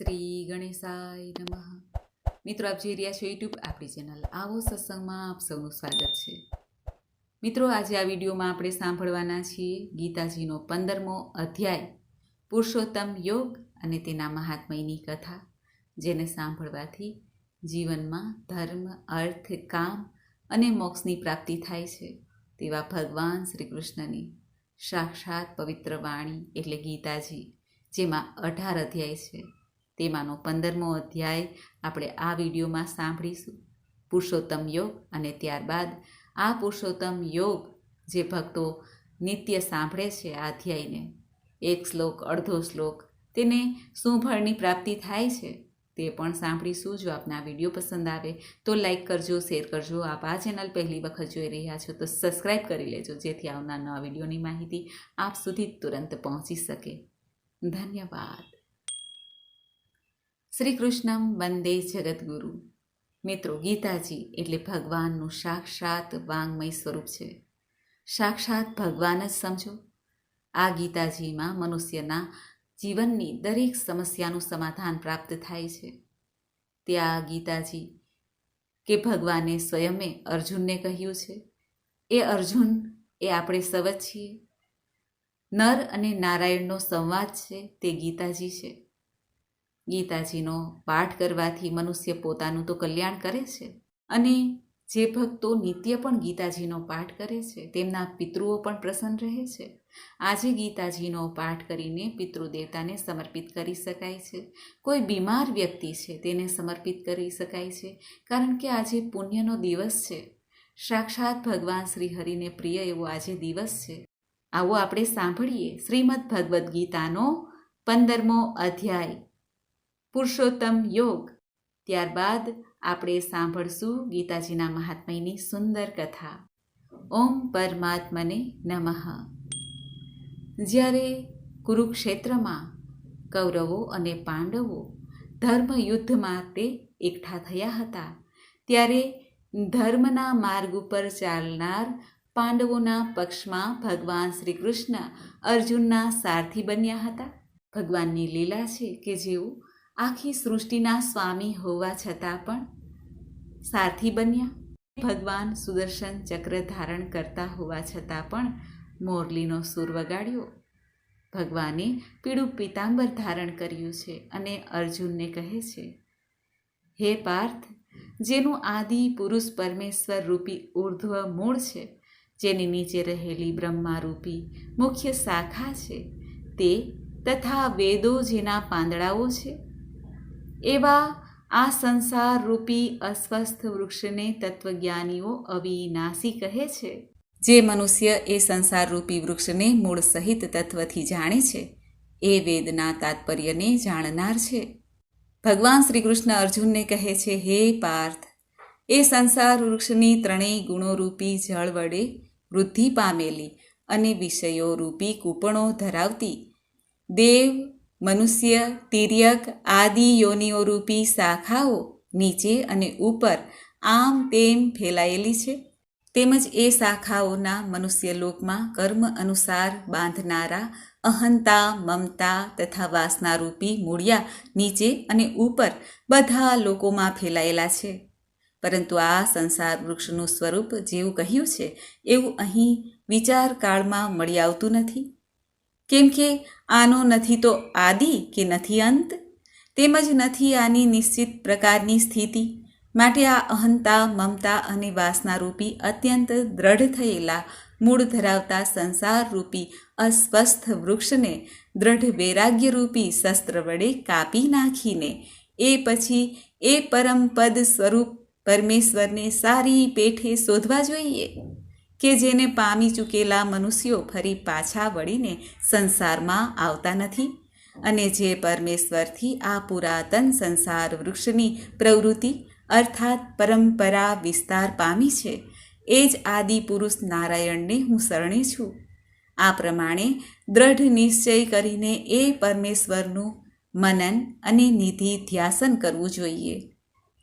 શ્રી ગણેશાય નમઃ. મિત્રો, આપ જોઈ રહ્યા છો યુટ્યુબ આપણી ચેનલ આવો સત્સંગમાં આપ સૌનું સ્વાગત છે. મિત્રો, આજે આ વિડીયોમાં આપણે સાંભળવાના છીએ ગીતાજીનો પંદરમો અધ્યાય, પુરુષોત્તમ યોગ અને તેના મહાત્મયની કથા, જેને સાંભળવાથી જીવનમાં ધર્મ, અર્થ, કામ અને મોક્ષની પ્રાપ્તિ થાય છે. તેવા ભગવાન શ્રી કૃષ્ણની સાક્ષાત પવિત્ર વાણી એટલે ગીતાજી, જેમાં અઢાર અધ્યાય છે. તેમાંનો પંદરમો અધ્યાય આપણે આ વિડીયોમાં સાંભળીશું. પુરુષોત્તમ યોગ અને ત્યારબાદ આ પુરુષોત્તમ યોગ જે ભક્તો નિત્ય સાંભળે છે આ અધ્યાયને. એક શ્લોક, અડધો શ્લોક, તેને શું ફળની પ્રાપ્તિ થાય છે તે પણ સાંભળીશું. જો આપને આ વીડિયો પસંદ આવે તો લાઈક કરજો, શેર કરજો. આપ આ ચેનલ પહેલી વખત જોઈ રહ્યા છો તો સબસ્ક્રાઈબ કરી લેજો, જેથી આવનાર નવા વિડીયોની માહિતી આપ સુધી તુરંત પહોંચી શકે. ધન્યવાદ. શ્રી કૃષ્ણમ વંદે જગદગુરુ. મિત્રો, ગીતાજી એટલે ભગવાનનું સાક્ષાત વાંગમય સ્વરૂપ છે. સાક્ષાત ભગવાન જ સમજો. આ ગીતાજીમાં મનુષ્યના જીવનની દરેક સમસ્યાનું સમાધાન પ્રાપ્ત થાય છે. ત્યાં ગીતાજી કે ભગવાને સ્વયંમે અર્જુનને કહ્યું છે. એ અર્જુન એ આપણે સવ છીએ. નર અને નારાયણનો સંવાદ છે તે ગીતાજી છે. ગીતાજીનો પાઠ કરવાથી મનુષ્ય પોતાનું તો કલ્યાણ કરે છે. અને જે ભક્તો નિત્ય પણ ગીતાજીનો પાઠ કરે છે, તેમના પિતૃઓ પણ પ્રસન્ન રહે છે. આજે ગીતાજીનો પાઠ કરીને પિતૃદેવતાને સમર્પિત કરી શકાય છે. કોઈ બીમાર વ્યક્તિ છે, તેને સમર્પિત કરી શકાય છે. કારણ કે આજે પુણ્યનો દિવસ છે. સાક્ષાત ભગવાન શ્રી હરિને પ્રિય એવો આજે દિવસ છે. આવો આપણે સાંભળીએ શ્રીમદ ભગવદ્ ગીતાનો પંદરમો અધ્યાય. પુરુષોત્તમ યોગ. ત્યારબાદ આપણે સાંભળશું ગીતાજીના મહાત્મયની સુંદર કથા. ઓમ પરમાત્મને નમઃ. જ્યારે કુરુક્ષેત્રમાં કૌરવો અને પાંડવો ધર્મ તે એકઠા થયા હતા, ત્યારે ધર્મના માર્ગ ઉપર ચાલનાર પાંડવોના પક્ષમાં ભગવાન શ્રી કૃષ્ણ અર્જુનના સારથી બન્યા હતા. ભગવાનની લીલા છે કે જેઓ આખી સૃષ્ટિના સ્વામી હોવા છતાં પણ સારથી બન્યા. ભગવાન સુદર્શન ચક્ર ધારણ કરતા હોવા છતાં પણ મોરલીનો સૂર વગાડ્યો. ભગવાને પીળું પીતાંબર ધારણ કર્યું છે અને અર્જુનને કહે છે, હે પાર્થ, જેનું આદિ પુરુષ પરમેશ્વર રૂપી ઉર્ધ્વ મૂળ છે, જેની નીચે રહેલી બ્રહ્મારૂપી મુખ્ય શાખા છે, તે તથા વેદો જેના પાંદડાઓ છે એવા આ સંસાર રૂપી અસ્વસ્થ વૃક્ષને તત્વજ્ઞાનીઓ અવિનાશી કહે છે. જે મનુષ્ય એ સંસાર રૂપી વૃક્ષને મૂળ સહિત તત્વથી જાણે છે, એ વેદના તાત્પર્યને જાણનાર છે. ભગવાન શ્રી કૃષ્ણ અર્જુનને કહે છે, હે પાર્થ, એ સંસાર વૃક્ષની ત્રણેય ગુણોરૂપી જળ વડે વૃદ્ધિ પામેલી અને વિષયો રૂપી કૂપણો ધરાવતી. દેવ મનુષ્ય, તિર્યક આદિ યોનિઓ રૂપી શાખાઓ નીચે અને ઉપર આમ તેમ ફેલાયેલી છે. તેમજ એ શાખાઓના મનુષ્યલોકમાં કર્મ અનુસાર બાંધનારા, અહંતા, મમતા તથા વાસનારૂપી મૂળિયા નીચે અને ઉપર બધા લોકોમાં ફેલાયેલા છે. પરંતુ આ સંસાર વૃક્ષનું સ્વરૂપ જેવું કહ્યું છે, એવું અહીં વિચાર કાળમાં મળી આવતું નથી. કેમ કે આનો નથી તો આદિ કે નથી અંત? તેમજ નથી આની નિશ્ચિત પ્રકારની સ્થિતિ. માટે આ અહંતા, મમતા અને વાસનારૂપી અત્યંત દ્રઢ થયેલા, મૂળ ધરાવતા સંસારરૂપી અસ્વસ્થ વૃક્ષને દ્રઢ વૈરાગ્યરૂપી શસ્ત્ર વડે કાપી નાખીને, એ પછી એ પરમ પદ સ્વરૂપ પરમેશ્વરને સારી પેઠે શોધવા જોઈએ? કે જેને પામી ચૂકેલા મનુષ્યો ફરી પાછા વળીને સંસારમાં આવતા નથી? અને જે પરમેશ્વરથી આ પુરાતન સંસાર વૃક્ષની પ્રવૃત્તિ, અર્થાત પરંપરા વિસ્તાર પામી છે, એ જ આદિ પુરુષ નારાયણને હું શરણે છું. આ પ્રમાણે દ્રઢ નિશ્ચય કરીને એ પરમેશ્વરનું મનન અને નિધિ ધ્યાસન કરવું જોઈએ.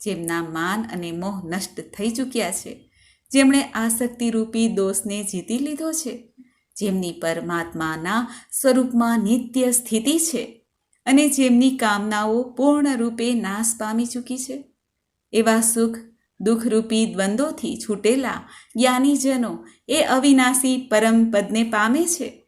જેમના માન અને મોહ નષ્ટ થઈ ચૂક્યા છે જેમણે આસક્તિરૂપી દોષને જીતી લીધો છે, જેમની પરમાત્માના સ્વરૂપમાં નિત્ય સ્થિતિ છે અને જેમની કામનાઓ પૂર્ણરૂપે નાશ પામી ચૂકી છે. એવા સુખ, દુઃખરૂપી દ્વંદ્વોથી છૂટેલા જ્ઞાનીજનો એ અવિનાશી પરમપદને પામે છે.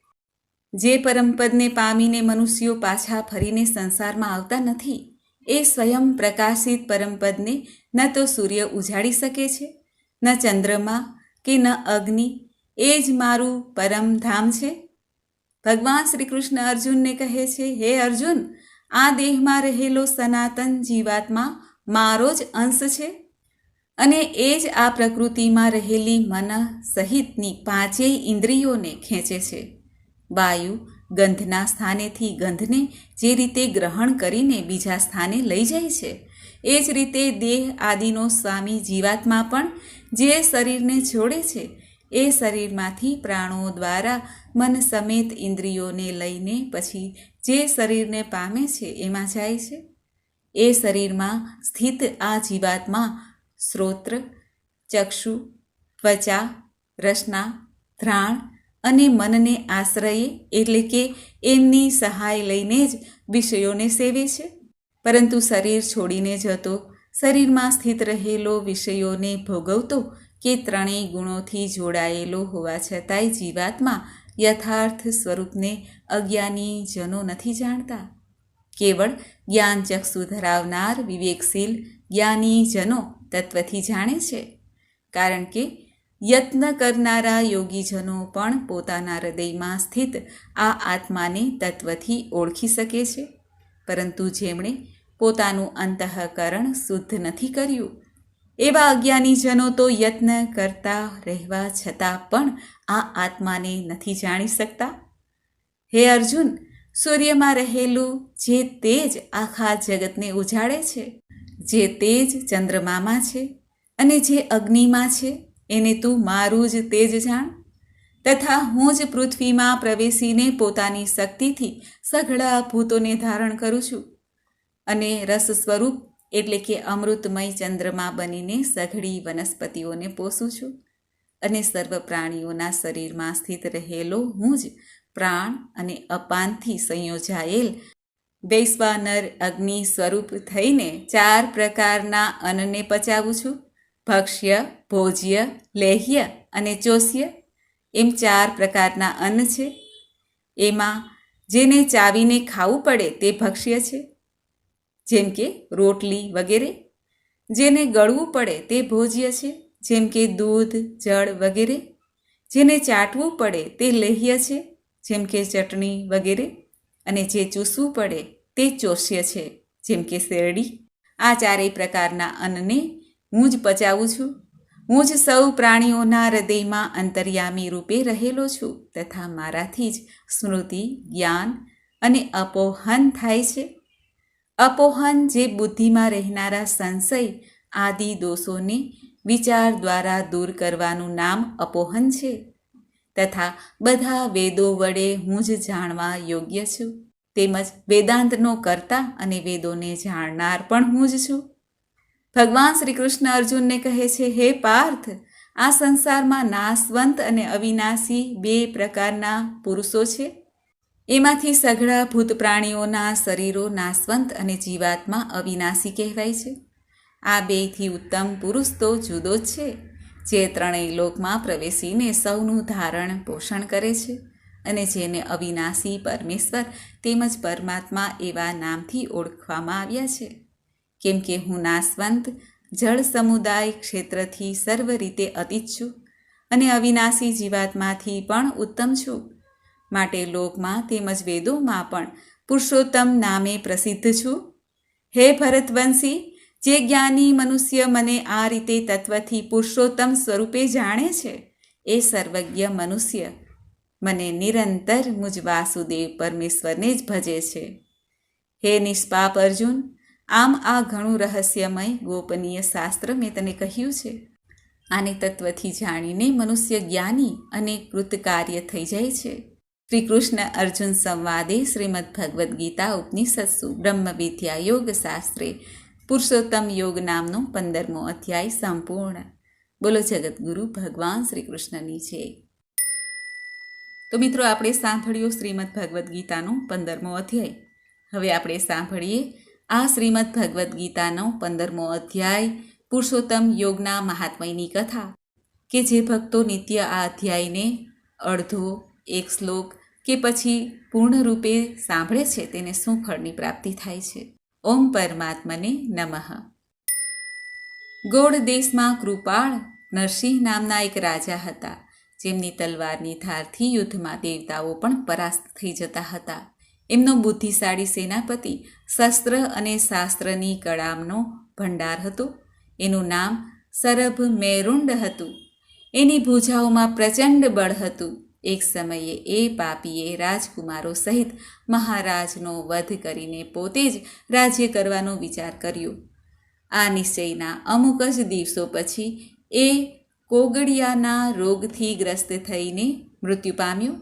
જે પરમપદને પામીને મનુષ્યો પાછા ફરીને સંસારમાં આવતા નથી, એ સ્વયં પ્રકાશિત પરમપદને ન તો સૂર્ય ઉજાડી શકે છે. ન ચંદ્રમા કે ન અગ્નિ, એ જ મારું પરમધામ છે? ભગવાન શ્રી કૃષ્ણ અર્જુનને કહે છે, હે અર્જુન, આ દેહમાં રહેલો સનાતન જીવાત્મા મારો જ અંશ છે? અને એ જ આ પ્રકૃતિમાં રહેલી મન સહિતની પાંચેય ઇન્દ્રિયોને ખેંચે છે. વાયુ ગંધના સ્થાનેથી ગંધને જે રીતે ગ્રહણ કરીને બીજા સ્થાને લઈ જાય છે એ જ રીતે દેહ આદિનો સ્વામી જીવાત્મા પણ જે શરીરને છોડે છે, એ શરીરમાંથી પ્રાણો દ્વારા મન સમેત ઇન્દ્રિયોને લઈને પછી જે શરીરને પામે છે, એમાં જાય છે. એ શરીરમાં સ્થિત આ જીવાત્મા શ્રોત્ર ચક્ષુ, ત્વચા રસના ધ્રાણ અને મનને આશ્રયે એટલે કે એમની સહાય લઈને જ વિષયોને સેવે છે. પરંતુ શરીર છોડીને જતો, શરીરમાં સ્થિત રહેલો વિષયોને ભોગવતો કે ત્રણેય ગુણોથી જોડાયેલો હોવા છતાંય જીવાત્મા યથાર્થ સ્વરૂપને અજ્ઞાની જનો નથી જાણતા. કેવળ જ્ઞાન ચક્ષુ ધરાવનાર વિવેકશીલ જ્ઞાની જનો તત્વથી જાણે છે. કારણ કે યત્ન કરનારા યોગીજનો પણ પોતાના હૃદયમાં સ્થિત આ આત્માને તત્વથી ઓળખી શકે છે. પરંતુ જેમણે પોતાનું અંતઃકરણ શુદ્ધ નથી કર્યું. એવા અજ્ઞાનીજનો તો યત્ન કરતા રહેવા છતાં પણ આ આત્માને નથી જાણી શકતા. હે અર્જુન, સૂર્યમાં રહેલું જે તેજ આખા જગતને ઉજાડે છે, જે તેજ ચંદ્રમામાં છે અને જે અગ્નિમાં છે, એને તું મારું જ તેજ જાણ. તથા હું જ પૃથ્વીમાં પ્રવેશીને પોતાની શક્તિથી સઘળા ભૂતોને ધારણ કરું છું. અને રસ સ્વરૂપ એટલે કે અમૃતમય ચંદ્રમા બનીને સઘળી વનસ્પતિઓને પોષું છું અને સર્વ પ્રાણીઓના શરીરમાં સ્થિત રહેલો હું જ પ્રાણ અને અપાનથી સંયોજાયેલ વૈશ્વાનર અગ્નિ સ્વરૂપ થઈને ચાર પ્રકારના અન્નને પચાવું છું. ભક્ષ્ય, ભોજ્ય, લેહ્ય અને ચોસ્ય એમ ચાર પ્રકારના અન્ન છે. એમાં જેને ચાવીને ખાવું પડે તે ભક્ષ્ય છે. જેમ કે રોટલી વગેરે. જેને ગળવું પડે તે ભોજ્ય છે. જેમ કે દૂધ, જળ વગેરે. જેને ચાટવું પડે તે લેહ્ય છે. જેમ કે ચટણી વગેરે. અને જે ચૂસવું પડે તે ચોસ્ય છે. જેમ કે શેરડી. આ ચારેય પ્રકારના અન્નને હું જ પચાવું છું. હું જ સૌ પ્રાણીઓના હૃદયમાં અંતર્યામી રૂપે રહેલો છું. તથા મારાથી જ સ્મૃતિ, જ્ઞાન અને અપોહન થાય છે. અપોહન જે બુદ્ધિમાં રહેનારા સંશય આદિ દોષોને વિચાર દ્વારા દૂર કરવાનું નામ અપોહન છે. તથા બધા વેદો વડે હું જ જાણવા યોગ્ય છું. તેમજ વેદાંતનો કરતા અને વેદોને જાણનાર પણ હું જ છું. ભગવાન શ્રી કૃષ્ણ અર્જુનને કહે છે, હે પાર્થ, આ સંસારમાં નાશવંત અને અવિનાશી બે પ્રકારના પુરુષો છે. એમાંથી સઘળા ભૂત પ્રાણીઓના શરીરો નાશવંત અને જીવાત્મા અવિનાશી કહેવાય છે. આ બેથી ઉત્તમ પુરુષ તો જુદો જ છે, જે ત્રણેય લોકમાં પ્રવેશીને સૌનું ધારણ પોષણ કરે છે અને જેને અવિનાશી પરમેશ્વર તેમજ પરમાત્મા એવા નામથી ઓળખવામાં આવ્યા છે. કેમ કે હું નાશવંત, જળ સમુદાય ક્ષેત્રથી સર્વ રીતે અતિત છું અને અવિનાશી જીવાતમાંથી પણ ઉત્તમ છું. માટે લોકમાં તેમજ વેદોમાં પણ પુરુષોત્તમ નામે પ્રસિદ્ધ છું. હે ભરતવંશી, જે જ્ઞાની મનુષ્ય મને આ રીતે તત્વથી પુરુષોત્તમ સ્વરૂપે જાણે છે, એ સર્વજ્ઞ મનુષ્ય મને નિરંતર મુજ વાસુદેવ પરમેશ્વરને જ ભજે છે. હે નિષ્પાપ અર્જુન, આમ આ ઘણું રહસ્યમય ગોપનીય શાસ્ત્ર મેં તને કહ્યું છે. આને તત્વથી જાણીને મનુષ્ય જ્ઞાની અને કૃતકાર્ય થઈ જાય છે. શ્રી કૃષ્ણ અર્જુન સંવાદે શ્રીમદ ભગવદ્ ગીતા ઉપનિષત્સુ યોગ શાસ્ત્રે પુરુષોત્તમ યોગ નામનો પંદરમો અધ્યાય સંપૂર્ણ. બોલો જગતગુરુ ભગવાન શ્રી કૃષ્ણની છે. તો મિત્રો, આપણે સાંભળ્યો શ્રીમદ ભગવદ્ ગીતાનો પંદરમો અધ્યાય. હવે આપણે સાંભળીએ આ શ્રીમદ ભગવદ્ ગીતાનો પંદરમો અધ્યાય પુરુષોત્તમ યોગના મહાત્મયની કથા, કે જે ભક્તો નિત્ય આ અધ્યાયને અડધો, એક શ્લોક કે પછી પૂર્ણરૂપે સાંભળે છે તેને શું ફળની પ્રાપ્તિ થાય છે? ઓમ પરમાત્મને નમઃ. ગોળ દેશમાં કૃપાળ નરસિંહ નામના એક રાજા હતા. જેમની તલવારની ધારથી યુદ્ધમાં દેવતાઓ પણ પરાસ્ત થઈ જતા હતા. એમનો બુદ્ધિશાળી સેનાપતિ શસ્ત્ર અને શાસ્ત્રની કળામનો ભંડાર હતો. એનું નામ સરભ મેરુંડ હતું. એની ભૂજાઓમાં પ્રચંડ બળ હતું. એક સમયે એ પાપીએ રાજકુમારો સહિત મહારાજનો વધ કરીને પોતે જ રાજ્ય કરવાનો વિચાર કર્યો. આ નિશ્ચયના અમુક જ દિવસો પછી એ કોગડિયાના રોગથી ગ્રસ્ત થઈને મૃત્યુ પામ્યો.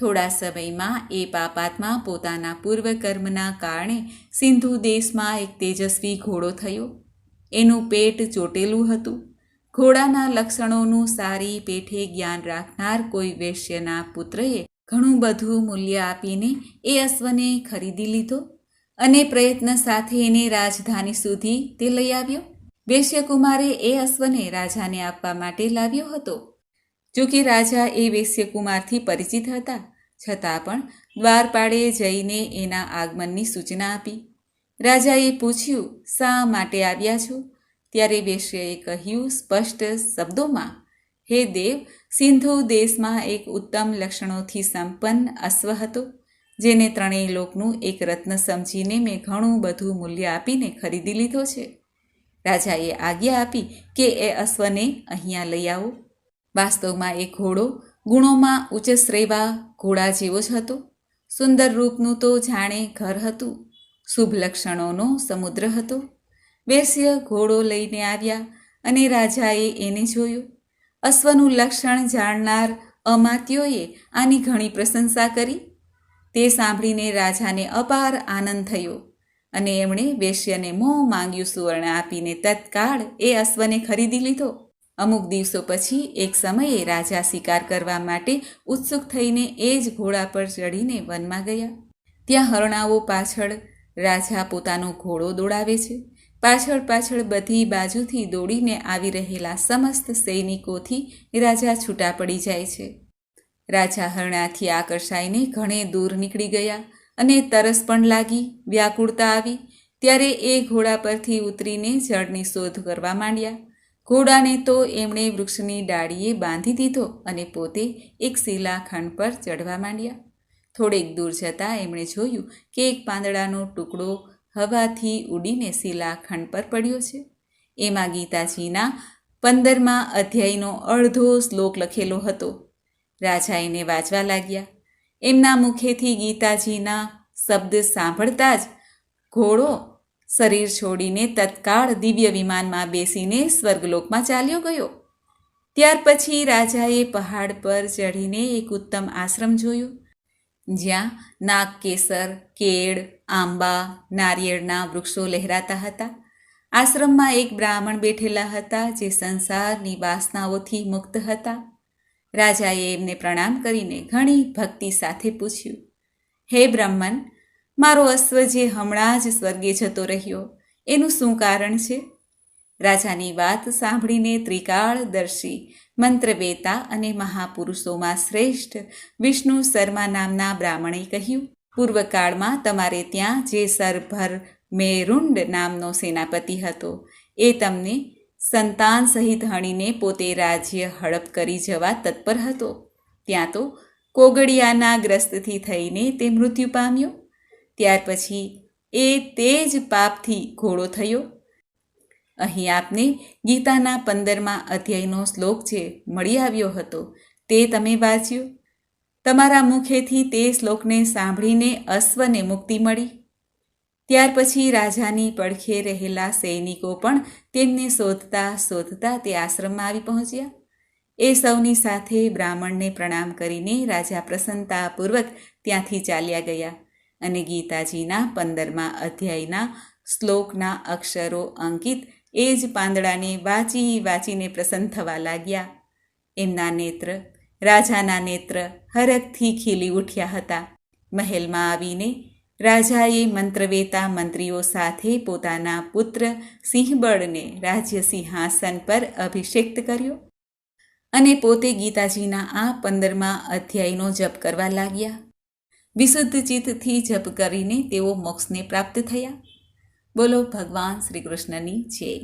થોડા સમયમાં એ પાપાત્મા પોતાના પૂર્વકર્મના કારણે સિંધુ દેશમાં એક તેજસ્વી ઘોડો થયો. એનું પેટ ચોટેલું હતું. ઘોડાના લક્ષણોનું સારી પેઠે જ્ઞાન રાખનાર કોઈ વેશ્યના પુત્રએ ઘણું બધું મૂલ્ય આપીને એ અશ્વને ખરીદી લીધો અને પ્રયત્ન સાથે એને રાજધાની સુધી તે લઈ આવ્યો. વેશ્યકુમારે એ અશ્વને રાજાને આપવા માટે લાવ્યો હતો. જો કે રાજા એ વેશ્યકુમારથી પરિચિત હતા, છતાં પણ દ્વારપાળે જઈને એના આગમનની સૂચના આપી. રાજાએ પૂછ્યું, શા માટે આવ્યા છો? ત્યારે વેશ્યએ કહ્યું, સ્પષ્ટ શબ્દોમાં, હે દેવ, સિંધુ દેશમાં એક ઉત્તમ લક્ષણોથી સંપન્ન અશ્વ હતો, જેને ત્રણેય લોકનું એક રત્ન સમજીને મેં ઘણું બધું મૂલ્ય આપીને ખરીદી લીધો છે. રાજાએ આજ્ઞા આપી કે એ અશ્વને અહીંયા લઈ આવો. વાસ્તવમાં એ ઘોડો ગુણોમાં ઉચ્ચ શ્રેવા ઘોડા જેવો જ હતો. સુંદર રૂપનું તો જાણે ઘર હતું. શુભ લક્ષણોનો સમુદ્ર હતો. વેશ્ય ઘોડો લઈને આવ્યા અને રાજાએ એને જોયું. અશ્વનું લક્ષણ જાણનાર અમાત્યોએ આની ઘણી પ્રશંસા કરી. તે સાંભળીને રાજાને અપાર આનંદ થયો અને એમણે વેશ્યને મોં માંગ્યું સુવર્ણ આપીને તત્કાળ એ અશ્વને ખરીદી લીધો. અમુક દિવસો પછી એક સમયે રાજા શિકાર કરવા માટે ઉત્સુક થઈને એ જ ઘોડા પર ચડીને વનમાં ગયા. ત્યાં હરણાઓ પાછળ રાજા પોતાનો ઘોડો દોડાવે છે. પાછળ પાછળ બધી બાજુથી દોડીને આવી રહેલા સમસ્ત સૈનિકોથી રાજા છૂટા પડી જાય છે. રાજા હરણાથી આકર્ષાઈને ઘણે દૂર નીકળી ગયા અને તરસ પણ લાગી, વ્યાકુળતા આવી. ત્યારે એ ઘોડા પરથી ઉતરીને જળની શોધ કરવા માંડ્યા. ઘોડાને તો એમણે વૃક્ષની ડાળીએ બાંધી દીધો અને પોતે એક શિલાખંડ પર ચડવા માંડ્યા. થોડેક દૂર જતાં એમણે જોયું કે એક પાંદડાનો ટુકડો હવાથી ઉડીને શિલાખંડ પર પડ્યો છે. એમાં ગીતાજીના પંદરમા અધ્યાયનો અડધો શ્લોક લખેલો હતો. રાજા એને વાંચવા લાગ્યા. એમના મુખેથી ગીતાજીના શબ્દ સાંભળતા જ ઘોડો શરીર છોડીને તત્કાળ દિવ્ય વિમાનમાં બેસીને સ્વર્ગલોકમાં ચાલ્યો ગયો. ત્યાર પછી રાજાએ પહાડ પર ચઢીને એક ઉત્તમ આશ્રમ જોયો. જ્યાં નાગ કેસર કેળ, આંબા, નારિયેળના વૃક્ષો લહેરાતા હતા. આશ્રમમાં એક બ્રાહ્મણ બેઠેલા હતા જે સંસારની વાસનાઓથી મુક્ત હતા. રાજાએ એમને પ્રણામ કરીને ઘણી ભક્તિ સાથે પૂછ્યું, હે બ્રહ્મન મારો અશ્વ જે હમણાં જ સ્વર્ગે જતો રહ્યો, એનું શું કારણ છે? રાજાની વાત સાંભળીને ત્રિકાળદર્શી, મંત્રવેતા અને મહાપુરુષોમાં શ્રેષ્ઠ વિષ્ણુ શર્મા નામના બ્રાહ્મણે કહ્યું, પૂર્વકાળમાં તમારે ત્યાં જે સરભર મેરુંડ નામનો સેનાપતિ હતો, એ તમને સંતાન સહિત હણીને પોતે રાજ્ય હડપ કરી જવા તત્પર હતો. ત્યાં તો કોગડિયાના ગ્રસ્તથી થઈને તે મૃત્યુ પામ્યો. ત્યાર પછી એ તે જ પાપથી ઘોડો થયો. અહીં આપને ગીતાના પંદરમા અધ્યાયનો શ્લોક જે મળી આવ્યો હતો તે તમે વાંચ્યો. તમારા મુખેથી તે શ્લોકને સાંભળીને અશ્વને મુક્તિ મળી. ત્યાર પછી રાજાની પડખે રહેલા સૈનિકો પણ તેમને શોધતા શોધતા તે આશ્રમમાં આવી પહોંચ્યા. એ સૌની સાથે બ્રાહ્મણને પ્રણામ કરીને રાજા પ્રસન્નતાપૂર્વક ત્યાંથી ચાલ્યા ગયા અને ગીતાજીના પંદરમા અધ્યાયના શ્લોકના અક્ષરો અંકિત એ જ પાંદડાને વાંચી વાંચીને પ્રસન્ન થવા લાગ્યા. એમના નેત્ર, રાજાના નેત્ર હરખથી ખીલી ઉઠ્યા હતા. મહેલમાં આવીને રાજાએ મંત્રવેતા મંત્રીઓ સાથે પોતાના પુત્ર સિંહબળને રાજ્ય સિંહાસન પર અભિષેક કર્યો અને પોતે ગીતાજીના આ પંદરમા અધ્યાયનો જપ કરવા લાગ્યા. વિશુદ્ધ ચિત્તથી જપ કરીને તેઓ મોક્ષને પ્રાપ્ત થયા. બોલો ભગવાન શ્રી કૃષ્ણની જય.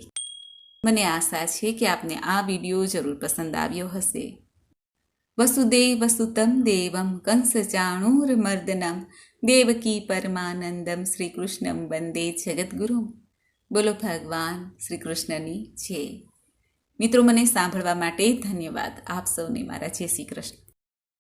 મને આશા છે કે આપને આ વીડિયો જરૂર પસંદ આવ્યો હશે. વસુદેવ વસુતમ દેવમ કંસ ચાણૂરમર્દનમ દેવકી પરમાનંદમ શ્રી કૃષ્ણમ વંદે જગદગુરુ. બોલો ભગવાન શ્રી કૃષ્ણની જય. મિત્રો, મને સાંભળવા માટે ધન્યવાદ. આપ સૌને મારા જય શ્રી કૃષ્ણ.